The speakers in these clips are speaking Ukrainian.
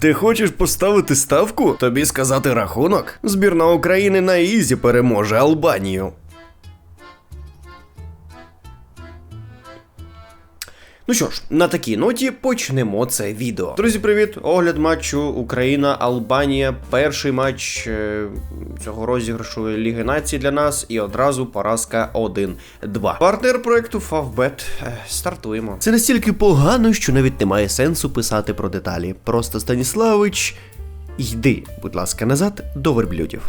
Ти хочеш поставити ставку? Тобі сказати рахунок? Збірна України на ізі переможе Албанію. Ну що ж, на такій ноті почнемо це відео. Друзі, привіт! Огляд матчу Україна-Албанія. Перший матч е, цього розіграшу Ліги Націй для нас. І одразу поразка 1-2. Партнер проекту. Е, Стартуємо. Це настільки погано, що навіть немає сенсу писати про деталі. Просто Станіславич, йди, будь ласка, назад до верблюдів.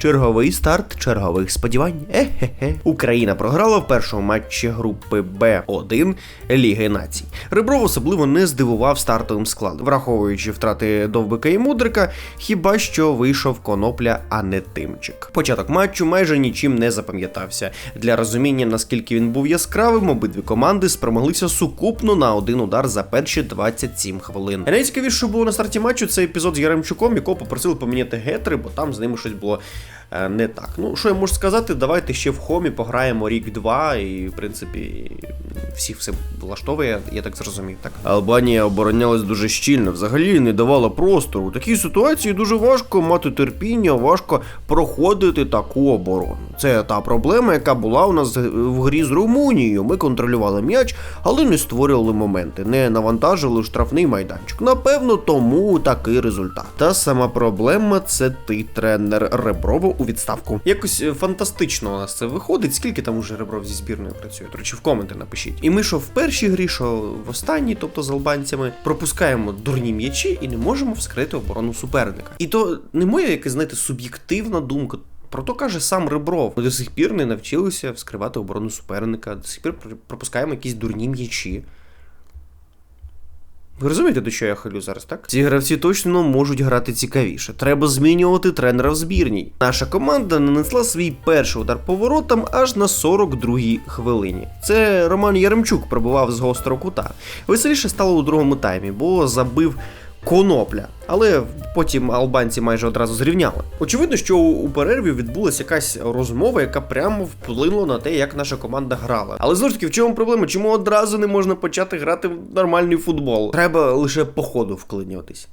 Черговий старт чергових сподівань. Е-хе-хе. Україна програла в першому матчі групи Б1 Ліги Націй. Ребров особливо не здивував стартовим складом, враховуючи втрати Довбика і Мудрика, хіба що вийшов конопля, а не тимчик. Початок матчу майже нічим не запам'ятався. Для розуміння, наскільки він був яскравим, обидві команди спромоглися сукупно на один удар за перші 27 хвилин. Найцікавіше було на старті матчу це епізод з Яремчуком, якого попросили поміняти гетри, бо там з ними щось було не так. Ну, що я можу сказати, давайте ще в хомі пограємо рік-два, і в принципі всіх все влаштовує, я так зрозумів. Так Албанія оборонялась дуже щільно, взагалі не давала простору. У такій ситуації дуже важко мати терпіння, важко проходити таку оборону. Це та проблема, яка була у нас в грі з Румунією. Ми контролювали м'яч, але не створювали моменти, не навантажили штрафний майданчик. Напевно, тому такий результат. Та сама проблема це ти, тренер Реброво у відставку. Якось е, фантастично у нас це виходить. Скільки там уже Ребров зі збірною працює? Речі, в коменти напишіть. І ми що в першій грі, що в останній, тобто з албанцями, пропускаємо дурні м'ячі і не можемо вскрити оборону суперника. І то не моя якась, знаєте, суб'єктивна думка. Про то каже сам Ребров. Ми до сих пір не навчилися вскривати оборону суперника, до сих пір пропускаємо якісь дурні м'ячі. Ви розумієте, до чого я хвилю зараз, так? Ці гравці точно можуть грати цікавіше. Треба змінювати тренера в збірній. Наша команда нанесла свій перший удар поворотом аж на 42-й хвилині. Це Роман Яремчук пробував з гострого кута. Веселіше стало у другому таймі, бо забив конопля. Але потім албанці майже одразу зрівняли. Очевидно, що у перерві відбулася якась розмова, яка прямо вплинула на те, як наша команда грала. Але знову ж таки, в чому проблема? Чому одразу не можна почати грати в нормальний футбол? Треба лише по ходу вклинюватись.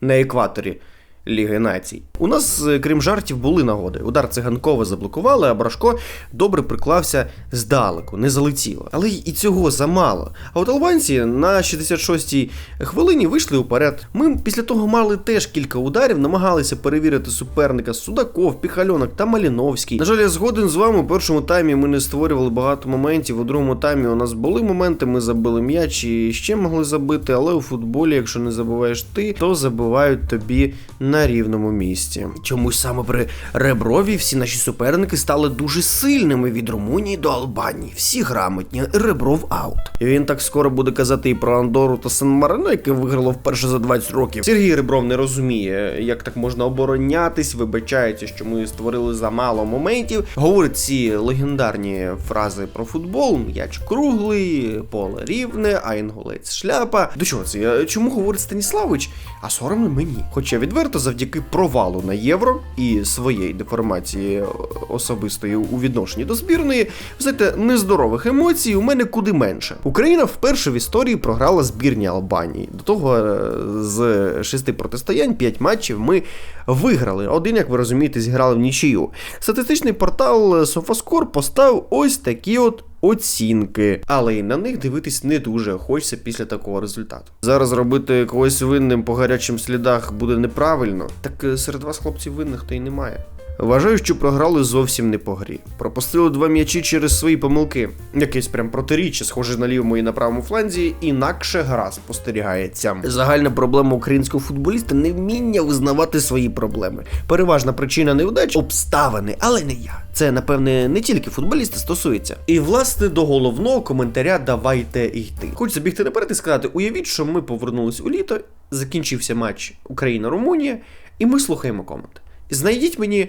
На екваторі. Ліги націй. У нас, е, крім жартів, були нагоди. Удар циганкова заблокували, а Брашко добре приклався здалеку, не залетіло. Але і цього замало. А от албанці на 66-й хвилині вийшли уперед. Ми після того мали теж кілька ударів, намагалися перевірити суперника Судаков, Піхальонок та Маліновський. На жаль, я згоден з вами. У першому таймі ми не створювали багато моментів. У другому таймі у нас були моменти, ми забили м'яч і ще могли забити, але у футболі, якщо не забуваєш ти, то забивають тобі на рівному місці. Чомусь саме при Реброві всі наші суперники стали дуже сильними від Румунії до Албанії. Всі грамотні. Ребров аут. І він так скоро буде казати і про Андору та Сан Марино, яке виграло вперше за 20 років. Сергій Ребров не розуміє, як так можна оборонятись, вибачається, що ми створили замало моментів. Говорить ці легендарні фрази про футбол: м'яч круглий, поле рівне, а інголець шляпа. До чого це? Чому говорить Станіславич? А соромно мені. Хоча відверто завдяки провалу на євро і своєї деформації особистої у відношенні до збірної, знаєте, нездорових емоцій у мене куди менше. Україна вперше в історії програла збірні Албанії. До того е, з шести протистоянь, п'ять матчів ми виграли. Один, як ви розумієте, зіграли в нічию. Статистичний портал Sofascore поставив ось такі от. Оцінки, але й на них дивитись не дуже хочеться після такого результату. Зараз робити когось винним по гарячим слідах буде неправильно. Так е, серед вас хлопців винних то й немає. Вважаю, що програли зовсім не по грі. Пропустили два м'ячі через свої помилки. Якесь прям протиріччя, схоже на лівому і на правому фланзі, інакше гра спостерігається. Загальна проблема українського футболіста невміння визнавати свої проблеми. Переважна причина невдач обставини, але не я. Це, напевне, не тільки футболіста стосується. І власне до головного коментаря давайте йти. Хочу забігти наперед і сказати: уявіть, що ми повернулись у літо, закінчився матч Україна-Румунія, і ми слухаємо комент. Знайдіть мені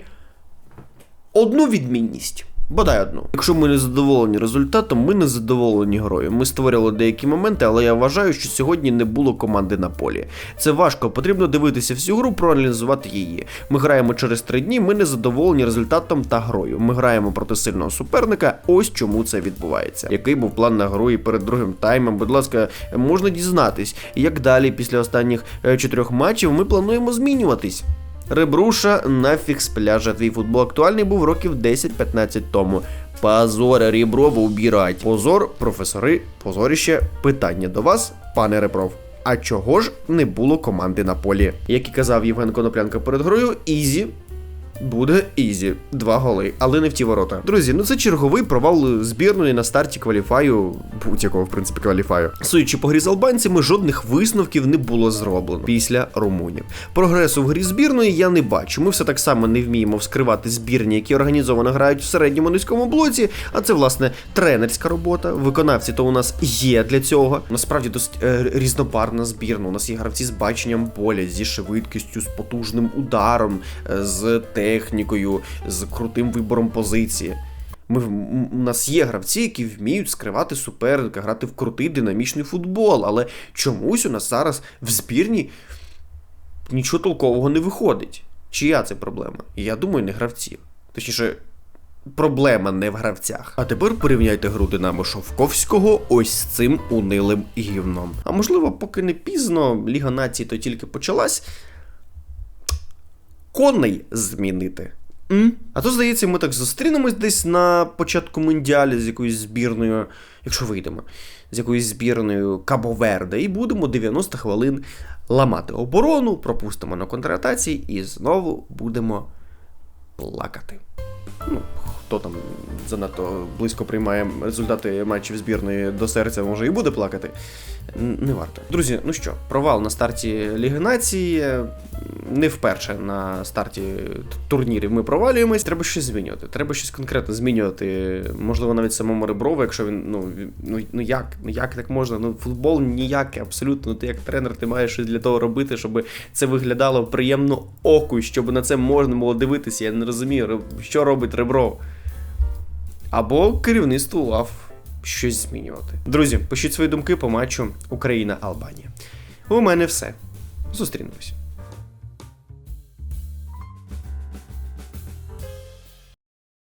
одну відмінність. Бодай одну. Якщо ми не задоволені результатом, ми не задоволені грою. Ми створили деякі моменти, але я вважаю, що сьогодні не було команди на полі. Це важко, потрібно дивитися всю гру, проаналізувати її. Ми граємо через три дні, ми не задоволені результатом та грою. Ми граємо проти сильного суперника. Ось чому це відбувається. Який був план на гру і перед другим таймом? Будь ласка, можна дізнатись, як далі після останніх е, чотирьох матчів ми плануємо змінюватись. Ребруша нафіг з пляжа. Твій футбол актуальний був років 10-15 тому. Позор, ріброво убірать. Позор, професори, позоріще. Питання до вас, пане Ребров. А чого ж не було команди на полі? Як і казав Євген Коноплянка перед грою, Ізі Буде ізі, два голи, але не в ті ворота. Друзі, ну це черговий провал збірної на старті кваліфаю, будь-якого в принципі кваліфаю. Судячи по грі з албанцями, жодних висновків не було зроблено після румунів. Прогресу в грі збірної я не бачу. Ми все так само не вміємо вскривати збірні, які організовано грають в середньому низькому блоці. А це власне тренерська робота. Виконавці то у нас є для цього. Насправді досить е, різнобарна збірна. У нас є гравці з баченням поля, зі швидкістю, з потужним ударом, е, з технікою, з крутим вибором позиції. Ми, у нас є гравці, які вміють скривати суперника, грати в крутий динамічний футбол, але чомусь у нас зараз в збірні нічого толкового не виходить. Чия це проблема? Я думаю, не гравців. Точніше, проблема не в гравцях. А тепер порівняйте гру Динамо Шовковського ось цим унилим гівном. А можливо, поки не пізно, Ліга націй то тільки почалась. Коней змінити. М? А то, здається, ми так зустрінемось десь на початку мундіалі з якоюсь збірною, якщо вийдемо, з якоюсь збірною Кабо-Верде, і будемо 90 хвилин ламати оборону, пропустимо на контратації і знову будемо плакати. Ну, хто там занадто близько приймає результати матчів збірної до серця, може і буде плакати. Н- Не варто. Друзі, ну що, провал на старті Ліги Нації. Не вперше на старті турнірів ми провалюємось. Треба щось змінювати. Треба щось конкретно змінювати. Можливо, навіть самому Реброву, якщо він. Ну, ну, ну як? Ну як так можна? Ну, футбол ніякий, абсолютно. Ну, ти як тренер, ти маєш щось для того робити, щоб це виглядало приємно оку, щоб на це можна було дивитися. Я не розумію, що робить Ребров. Або керівництво УАФ щось змінювати. Друзі, пишіть свої думки по матчу Україна-Албанія. У мене все. Зустрінемось.